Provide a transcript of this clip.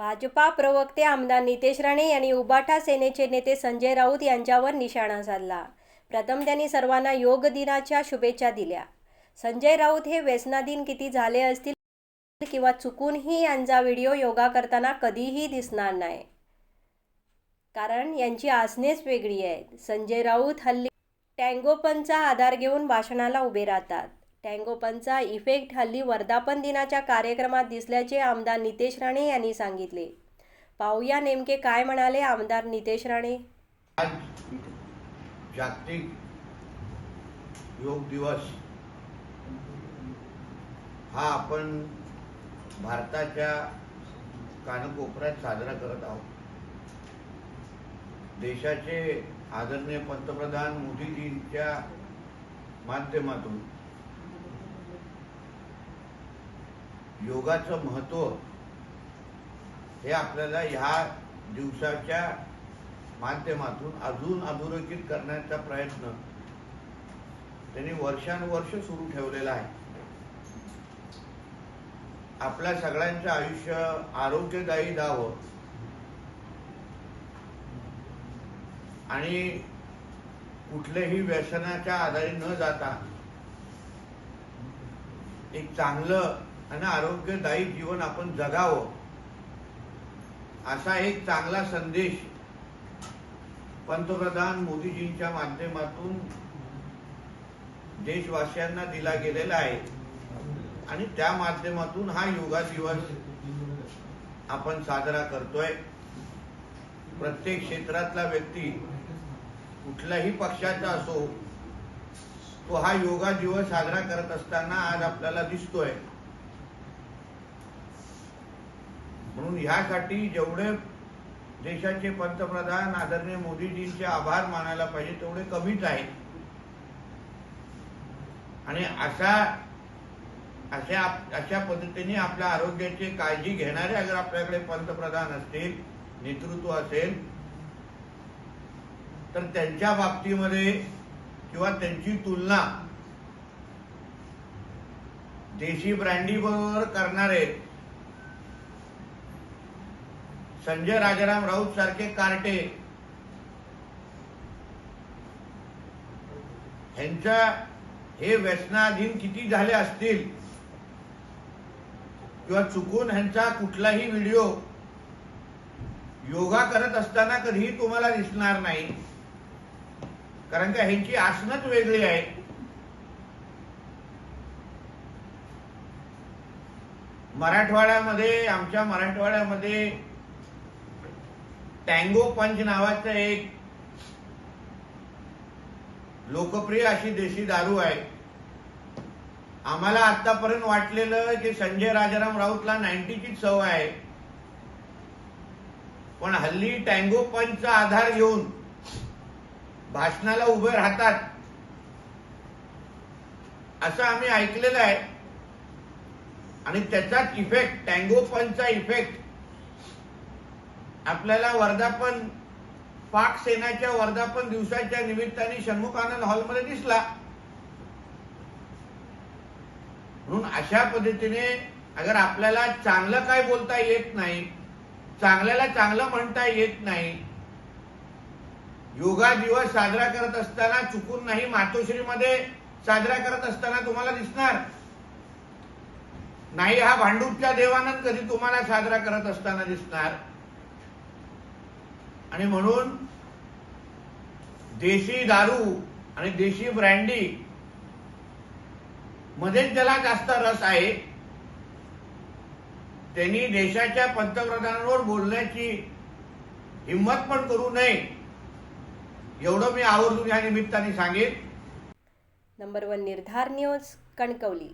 भाजपा प्रवक्ते आमदार नितेश राणे यांनी उबाठा सेनेचे नेते संजय राऊत यांच्यावर निशाणा साधला. प्रथम त्यांनी सर्वांना योग दिनाच्या शुभेच्छा दिल्या. संजय राऊत हे व्यसनाधीन किती झाले असतील किंवा चुकूनही यांचा व्हिडिओ योगा करताना कधीही दिसणार नाही. कारण यांची आसनेच वेगळी आहेत. संजय राऊत हल्ली टँगोपनचा आधार घेऊन भाषणाला उभे राहतात. टँगोपनचा इफेक्ट हल्ली वर्धापन दिनाच्या कार्यक्रमात दिसल्याचे आमदार नितेश राणे यांनी सांगितले. पाहूया नेमके काय म्हणाले आमदार नितेश राणे. आज जागतिक योग दिवस. हा आपण भारताच्या कानकोपऱ्यात साजरा करत आहोत. देशाचे आदरणीय पंतप्रधान मोदीजींच्या माध्यमातून योगाचं महत्त्व हे आपल्याला ह्या दिवसाच्या माध्यमातून अजून अधोरेखित करण्याचा प्रयत्न त्यांनी वर्षानुवर्ष सुरू ठेवलेला आहे. आपल्या सगळ्यांचं आयुष्य आरोग्यदायी जावं आणि कुठल्याही व्यसनाच्या आधारे न जाता एक चांगलं आणि आरोग्यदायी जीवन आपण जगावं. असा एक चांगला संदेश पंतप्रधान मोदीजींच्या माध्यमातून देशवासियांना दिला गेलेला आहे. आणि त्या माध्यमातून हा योगा दिवस आपण साजरा करतोय. प्रत्येक क्षेत्रातला व्यक्ती कुठल्याही पक्षाचा असो तो हा योगा दिवस साजरा करत असताना आज आपल्याला दिसतोय. म्हणून ह्यासाठी जेवढे देशाचे पंतप्रधान आदरणीय मोदीजींचे आभार मानायला पाहिजे तेवढे कमीच आहे आणि अशा अशा अशा पद्धतीने आपल्या आरोग्याची काळजी घेणारे अगर आपल्याकडे पंतप्रधान असतील नेतृत्व असेल तर त्यांच्या बाबतीमध्ये किंवा त्यांची तुलना देशी ब्रँडी बरोबर करणारे संजय राजाराम राऊत सारखे कार्टे. ह्यांच्या हे व्यसनाधीन किती झाले असतील? किंवा चुकून ह्यांचा कुठलाही व्हिडिओ योगा करत असताना कधीही तुम्हाला दिसणार नाही. कारण का ह्यांची आसनच वेगळी आहे. मराठवाड्यामध्ये आमच्या मराठवाड्यामध्ये टँगो पंच नावाचं एक लोकप्रिय अशी देशी दारू आहे. आम्हाला आतापर्यंत वाटलेलं की संजय राजाराम राऊतला नाईन्टीचीच सवय आहे. पण हल्ली टँगो पंचचा आधार घेऊन भाषणाला उभे राहतात. असं आम्ही ऐकलेलं आहे. आणि त्याचाच इफेक्ट टँगो पंचचा इफेक्ट आपल्याला वर्धापन पाक सेनाच्या वर्धापन दिवसाच्या निमित्ताने षण्मुखानंद हॉलमध्ये दिसला. म्हणून अशा पद्धतीने अगर आपल्याला चांगलं काय बोलता येत नाही चांगल्याला चांगलं म्हणता येत नाही योगा दिवस साजरा करत असताना चुकून नाही मातोश्रीमध्ये साजरा करत असताना तुम्हाला दिसणार? नाही हा भांडूपच्या देवानंद कधी तुम्हाला साजरा करत असताना दिसणार? आणि म्हणून देशी दारू आणि देशी ब्रँडी मध्येच ज्याला जास्त रस आहे त्यांनी देशाच्या पंतप्रधानांवर बोलण्याची हिंमत पण करू नये. एवढं मी आवर्जून या निमित्ताने सांगेन. Number one Nirdhar news Kankavli.